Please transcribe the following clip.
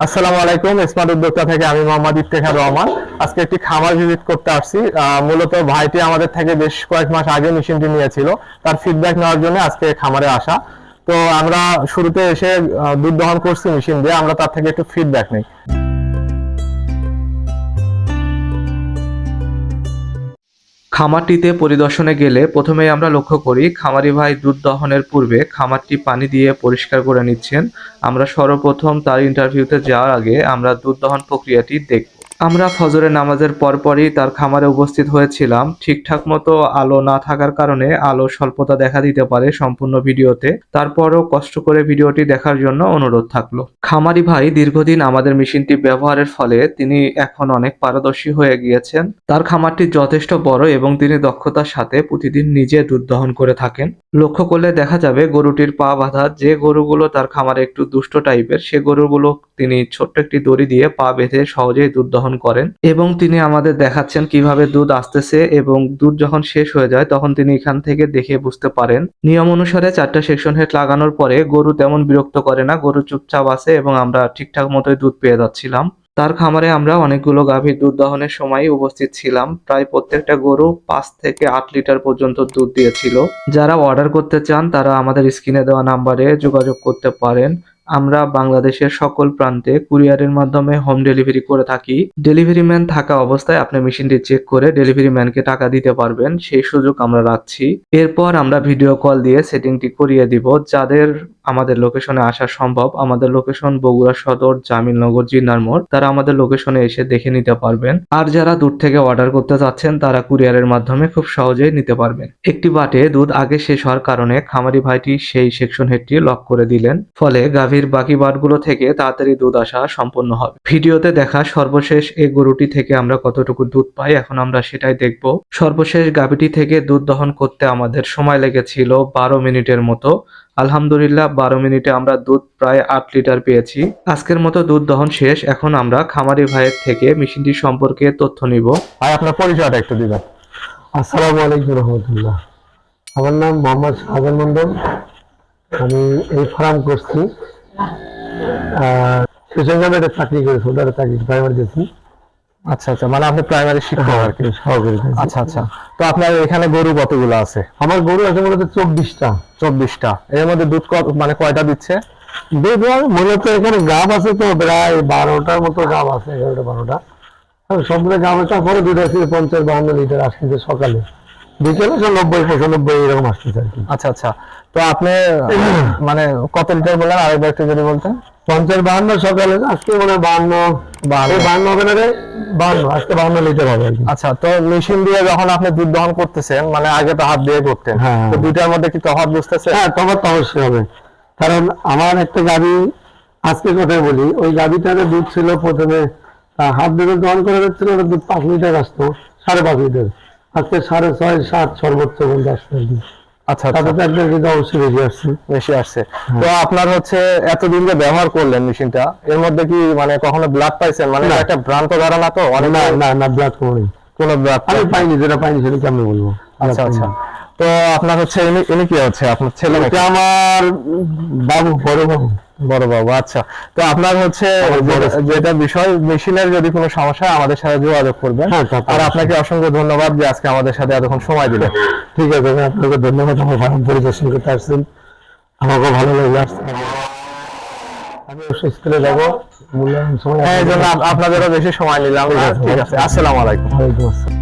আসসালামু আলাইকুম, স্মার্ট উদ্যোক্তা থেকে আমি মোহাম্মদ ইফতেখার রহমান। আজকে একটি খামার ভিজিট করতে আসছি। মূলত ভাইটি আমাদের থেকে বেশ কয়েক মাস আগে মেশিনটি নিয়েছিল। তার ফিডব্যাক নেওয়ার জন্য আজকে খামারে আসা। তো আমরা শুরুতে এসে দুধ দহন করছি মেশিন দিয়ে, আমরা তার থেকে একটু ফিডব্যাক নেই। খামারটিতে পরিদর্শনে গেলে প্রথমেই আমরা লক্ষ্য করি, খামারি ভাই দুধ দহনের পূর্বে খামারটি পানি দিয়ে পরিষ্কার করে নিচ্ছেন। আমরা সর্বপ্রথম তার ইন্টারভিউতে যাওয়ার আগে আমরা দুধ দহন প্রক্রিয়াটি দেখব। আমরা ফজরের নামাজের পরপরই তার খামারে উপস্থিত হয়েছিলাম। ঠিকঠাক মতো আলো না থাকার কারণে আলো স্বল্পতা দেখা দিতে পারে সম্পূর্ণ ভিডিওতে। তারপরও কষ্ট করে ভিডিওটি দেখার জন্য অনুরোধ থাকল। খামারি ভাই দীর্ঘদিন আমাদের মেশিনটি ব্যবহারের ফলে তিনি এখন অনেক পারদর্শী হয়ে গিয়েছেন। তার খামারটি যথেষ্ট বড় এবং তিনি দক্ষতার সাথে প্রতিদিন নিজে দুধ দহন করে থাকেন। লক্ষ্য করলে দেখা যাবে গরুটির পা বাঁধা, যে গরুগুলো তার খামারে একটু দুষ্ট টাইপের, সে গরুগুলো তিনি ছোট্ট একটি দড়ি দিয়ে পা বেঁধে সহজেই দুধ দহন করেন এবং তিনি আমাদের দেখাচ্ছেন কীভাবে দুধ আসতেছে এবং দুধ যখন শেষ হয়ে যায় তখন তিনি এখান থেকে দেখে বুঝতে পারেন। নিয়ম অনুসারে চারটা সেকশন হেড লাগানোর পরে গরু তেমন বিরক্ত করে না, গরু চুপচাপ আছে এবং আমরা ঠিকঠাক মতোই দুধ পেয়ে যাচ্ছিলাম। তার খামারে আমরা অনেকগুলো গাভীর দুধ দহনের সময় উপস্থিত ছিলাম। প্রায় প্রত্যেকটা গরু পাঁচ থেকে আট লিটার পর্যন্ত দুধ দিয়েছিল। যারা অর্ডার করতে চান তারা আমাদের স্ক্রিনে দেওয়া নাম্বারে যোগাযোগ করতে পারেন। আমরা বাংলাদেশের সকল প্রান্তে কুরিয়ারের মাধ্যমে হোম ডেলিভারি করে থাকি। ডেলিভারি ম্যান থাকা অবস্থায় আপনি মেশিনটি চেক করে ডেলিভারি ম্যানকে টাকা দিতে পারবেন, সেই সুযোগ আমরা রাখছি। এরপর আমরা ভিডিও কল দিয়ে সেটিংটি করিয়ে দিব, যাদের আমাদের লোকেশনে আসা সম্ভব। আমাদের লোকেশন বগুড়া সদর, জামিলনগর, জিন্নার মোড়। তারা আমাদের লোকেশনে এসে দেখে নিতে পারবেন। আর যারা দূর থেকে অর্ডার করতে চাচ্ছেন, তারা কুরিয়ারের মাধ্যমে খুব সহজেই নিতে পারবেন। একটি বাটে দুধ আগে শেষ হওয়ার কারণে খামারি ভাইটি সেই সেকশন হেডটি লক করে দিলেন। ফলে গাভীর বাকি বাটগুলো থেকে তাড়াতাড়ি দুধ আসা সম্পন্ন হবে। ভিডিওতে দেখা সর্বশেষ এই গরুটি থেকে আমরা কতটুকু দুধ পাই, এখন আমরা সেটাই দেখব। সর্বশেষ গাভীটি থেকে দুধ দহন করতে আমাদের সময় লেগেছিল বারো মিনিটের মতো। আলহামদুলিল্লাহ বারো মিনিটে আমরা দুধ প্রায় আট লিটার পেয়েছি। আজকের মতো দুধ দহন শেষ। এখন আমরা খামারি ভাইয়ের থেকে মেশিনটি সম্পর্কে তথ্য নিব। ভাই আপনার পরিচয়টা একটু দিবেন। আসসালামু আলাইকুম রহমতুল্লাহ। আমার নাম মোহাম্মদ শাহজান মন্ডল আমি এই ফার্ম করছি। একটা চাকরি করি সোদারে চাকরি প্রাইমারি দিয়েছি। আচ্ছা আচ্ছা মানে আপনি প্রাইমারি শিক্ষক আর কি সহকারী আচ্ছা আচ্ছা। তো আপনার এখানে গরু কতগুলো আছে? আমার গরু আছে মূলত চব্বিশটা। চব্বিশটা। এর মধ্যে দুধ কত মানে কয়টা দিচ্ছে? দুধ মূলত এখানে গাব আছে তো প্রায় বারোটার মতো গাব আছে এগারোটা বারোটা। সবগুলো গাব আছে তারপরে দুধ আসছে পঞ্চাশ বাহান্ন লিটার আসছে সকালে। বিকেলে সব নব্বই পঁচানব্বই এরকম আসতেছে আর কি। আচ্ছা আচ্ছা। তো আপনি মানে কত লিটার বললেন? আরেকবার একটু যদি বলতেন। পঞ্চাশ বাহান্ন সকালে আজকে মনে বাহান্ন বাহান্ন। হবে না রে? বাহান্ন আজকে বাহান্ন লিটার হবে আচ্ছা তো মেশিন দিয়ে যখন আপনি দুধ দহন করতেছেন মানে আগে তো হাত দিয়ে করতেন হ্যাঁ। তো দুইটার মধ্যে কি তফাৎ বুঝতেছে হ্যাঁ তখন তো অবশ্যই হবে। কারণ আমার একটা গাড়ি আজকে কথা বলি ওই গাড়িটারে দুধ ছিল প্রথমে হাত দিয়ে দহন করে যাচ্ছিল ওটা দুধ পাঁচ লিটার আসতো সাড়ে পাঁচ লিটার। আজকে সাড়ে ছয় সাত সর্বোচ্চ পর্যন্ত আসতো আচ্ছা আচ্ছা। কিন্তু অবশ্যই বেশি আসছে। আসছে। তো আপনার হচ্ছে এতদিন যে ব্যবহার করলেন মেশিনটা এর মধ্যে কি মানে কখনো ব্লাড পাইছেন? মানে একটা ভ্রান্ত ধারণা তো? অনেক না না না ব্লাড কোনো ব্লাড আমি পাইনি। যেটা পাইনি সেটা কেমন বলব। আচ্ছা আচ্ছা। তো আপনার হচ্ছে ইনি কি হচ্ছে আপনার ছেলে নাকি? আমার বাবু বড় বাবু বড় বাবু আচ্ছা। তো আপনার হচ্ছে যেটা- বিষয় মেশিনের যদি কোনো সমস্যা হয় আমাদের সাথে যোগাযোগ করবেন। হ্যাঁ, আর আপনাকে অসংখ্য ধন্যবাদ যে আজকে আমাদের সাথে এতক্ষণ সময় দিলেন। ঠিক আছে আপনাকে ধন্যবাদ। আমার ফার্ম পরিদর্শন করতে আসছেন। আমাকেও ভালো লাগল আসতে। আমি স্কুলে যাব। মূল্যায়ন সময় হ্যাঁ এই জন্য আপনাদেরও বেশি সময় নিলাম। ঠিক আছে। ঠিক আছে আসসালামু আলাইকুম। ওয়ালাইকুম আসসালাম।